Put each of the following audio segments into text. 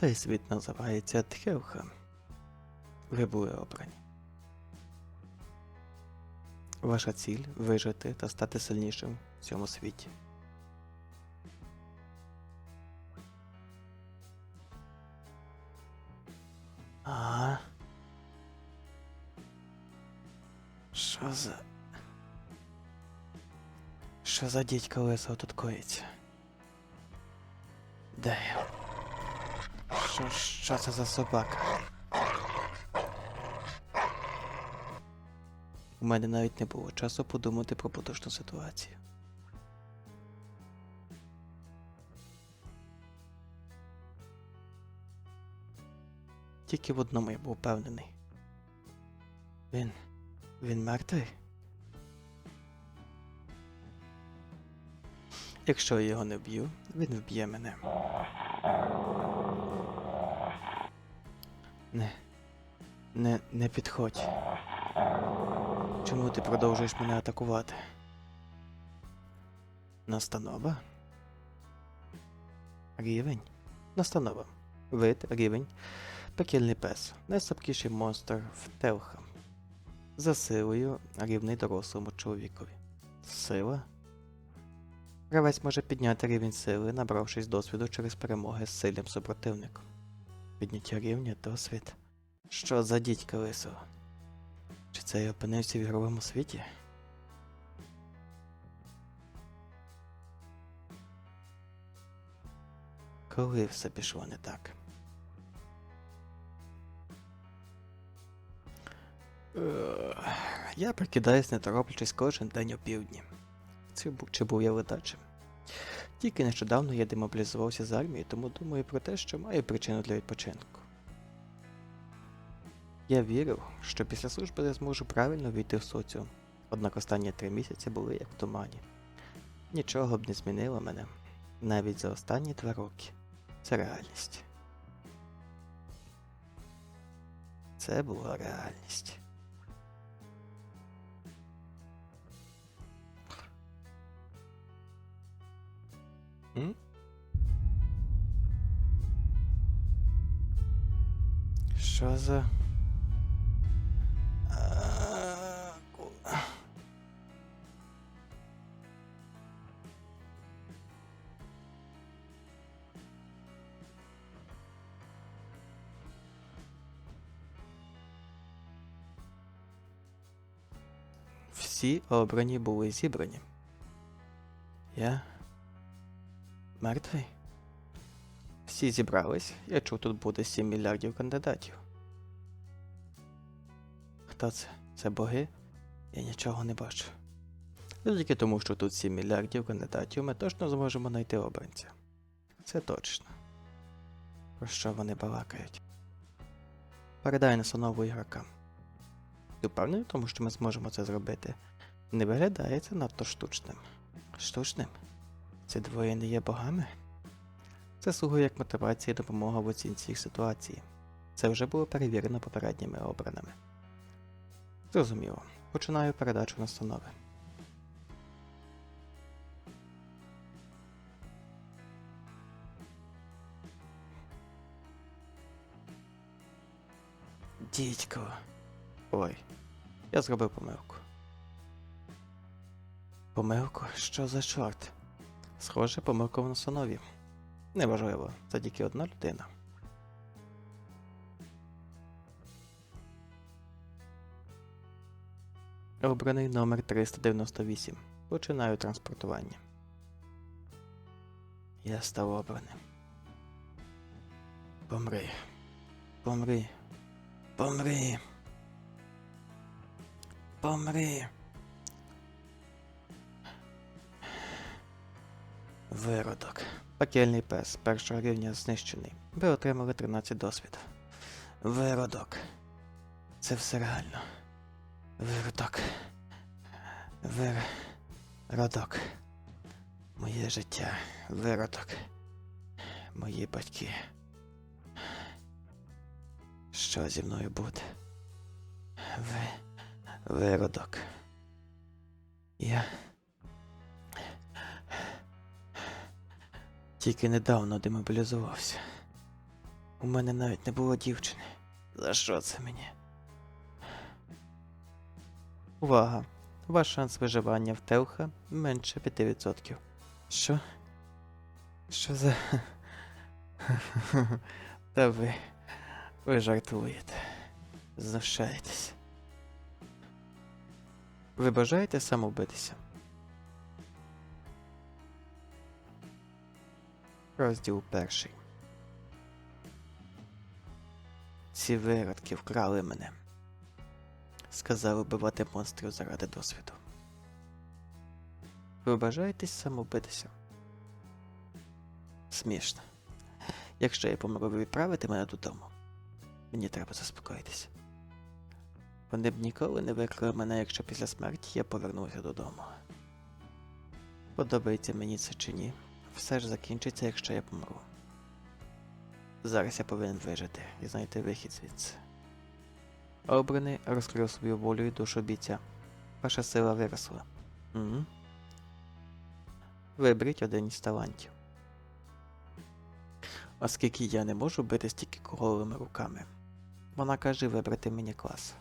Цей світ називається Тхевха. Ви були обрані. Ваша ціль вижити та стати сильнішим в цьому світі. А. Що за. Що за дідька лисого тут коїться? Де? Що, що це за собака? У мене навіть не було часу подумати про поточну ситуацію. Тільки в одному я був впевнений. Він. він мертвий? Якщо я його не вб'ю, він вб'є мене. Не. Не, не підходь. Чому ти продовжуєш мене атакувати? Настанова? Рівень? Настанова. Вид, рівень. Пекельний пес. Найслабкіший монстр в Телха. За силою рівний дорослому чоловікові. Сила? Гравець може підняти рівень сили, набравшись досвіду через перемоги з сильним супротивником. Підняття рівня досвід. Що за дідька лисого? Чи це я опинився в ігровому світі? Коли все пішло не так? Я прикидаюсь, не тороплячись кожен день опівдні. Це бу- чи був я ледачим? Тільки нещодавно я демобілізувався з армії, тому думаю про те, що маю причину для відпочинку. Я вірив, що після служби я зможу правильно війти в соціум, однак останні три місяці були як в тумані. Нічого б не змінило мене, навіть за останні два роки. Це реальність. Це була реальність. М? Що за. А, ку- Всі обрані були зібрані. Я мертвий. Всі зібрались. Я чув, тут буде 7 мільярдів кандидатів. Хто це? Це боги? Я нічого не бачу. Тільки тому, що тут 7 мільярдів кандидатів, ми точно зможемо знайти обранця. Це точно. Про що вони балакають? Передай настанову ігрокам. Ти впевнений в тому, що ми зможемо це зробити? Не виглядає це надто штучним. Штучним? Ці двоє не є богами? Це слугує як мотивація і допомога в оцінці їх ситуації. Це вже було перевірено попередніми обраними. Зрозуміло. Починаю передачу настанови. Дідько. Ой, я зробив помилку. Помилку? Що за чорт? Схоже, помилка в настанові. Неважливо, це тільки одна людина. Обраний номер 398. Починаю транспортування. Я став обраним. Помри. Помри. Помри. Помри. Виродок. Пекельний пес першого рівня знищений. Ви отримали 13 досвіду. Виродок. Це все реально. Виродок. Виродок. Моє життя. Виродок. Мої батьки. Що зі мною буде? Ви. Виродок. Я. Тільки недавно демобілізувався. У мене навіть не було дівчини. За що це мені? Увага! Ваш шанс виживання в Телха менше 5%. Що? Що за. Та ви. Ви жартуєте. Знущаєтесь. Ви бажаєте самовбитися? Розділ перший. Ці виродки вкрали мене. Сказали вбивати монстрів заради досвіду. Ви бажаєтесь самовбитися? Смішно. Якщо я помру, ви відправите мене додому. Мені треба заспокоїтися. Вони б ніколи не викрили мене, якщо після смерті я повернувся додому. Подобається мені це чи ні, все ж закінчиться, якщо я помру. Зараз я повинен вижити і знайти вихід звідси. Обраний розкрив свою волю і душу бійця. Ваша сила виросла. Угу. Виберіть один із талантів. Оскільки я не можу бити стільки голими руками, вона каже вибрати мені клас.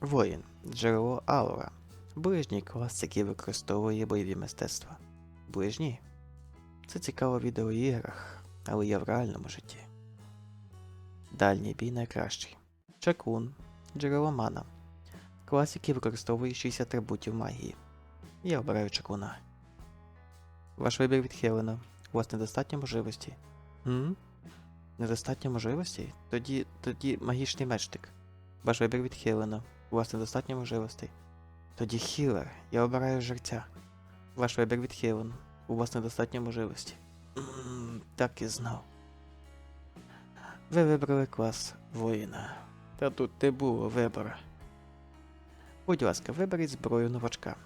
Воїн, джерело аура. Ближній клас, який використовує бойові мистецтва. Ближній? Це цікаво в відеоіграх, але є в реальному житті. Дальній бій найкращий. Чакун, джерело мана. Клас, який використовує 6 атрибутів магії. Я обираю чакуна. Ваш вибір відхилено. У вас недостатньо можливості. М? Недостатньо можливостей? Тоді. тоді магічний мечник. Ваш вибір відхилено. У вас недостатньо можливостей. Тоді хілер. Я обираю жерця. Ваш вибір відхилено. У вас недостатньо можливостей. М, Так і знав. Ви вибрали клас воїна. Та тут не було вибору. Будь ласка, виберіть зброю новачка.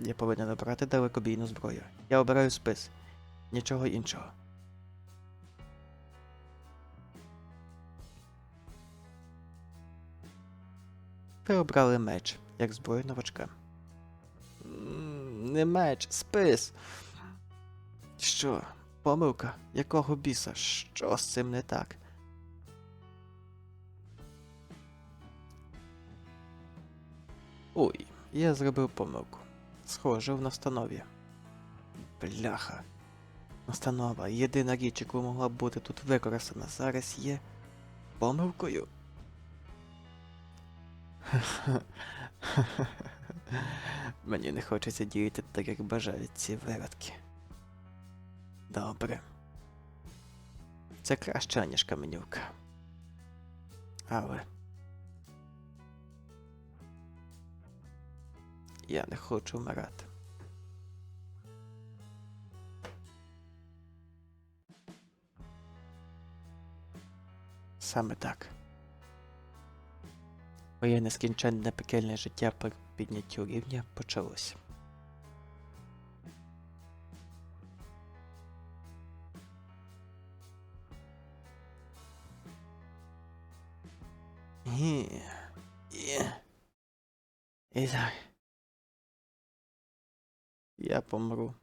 Я повинен обрати далекобійну зброю. Я обираю спис. Нічого іншого. Ви обрали меч, як зброю новачка. Не меч, спис. Що? Помилка? Якого біса? Що з цим не так? Ой, я зробив помилку. Схоже в настанові. Бляха. Настанова, єдина річ, яку могла б бути тут використана зараз є помилкою. Мені не хочеться діяти так, як бажають ці виродки. Добре. Це краще, ніж каменюка. Але. Я не хочу вмирати. Саме так. Моє нескінченне пекельне життя підняттю рівня почалося. Я помру.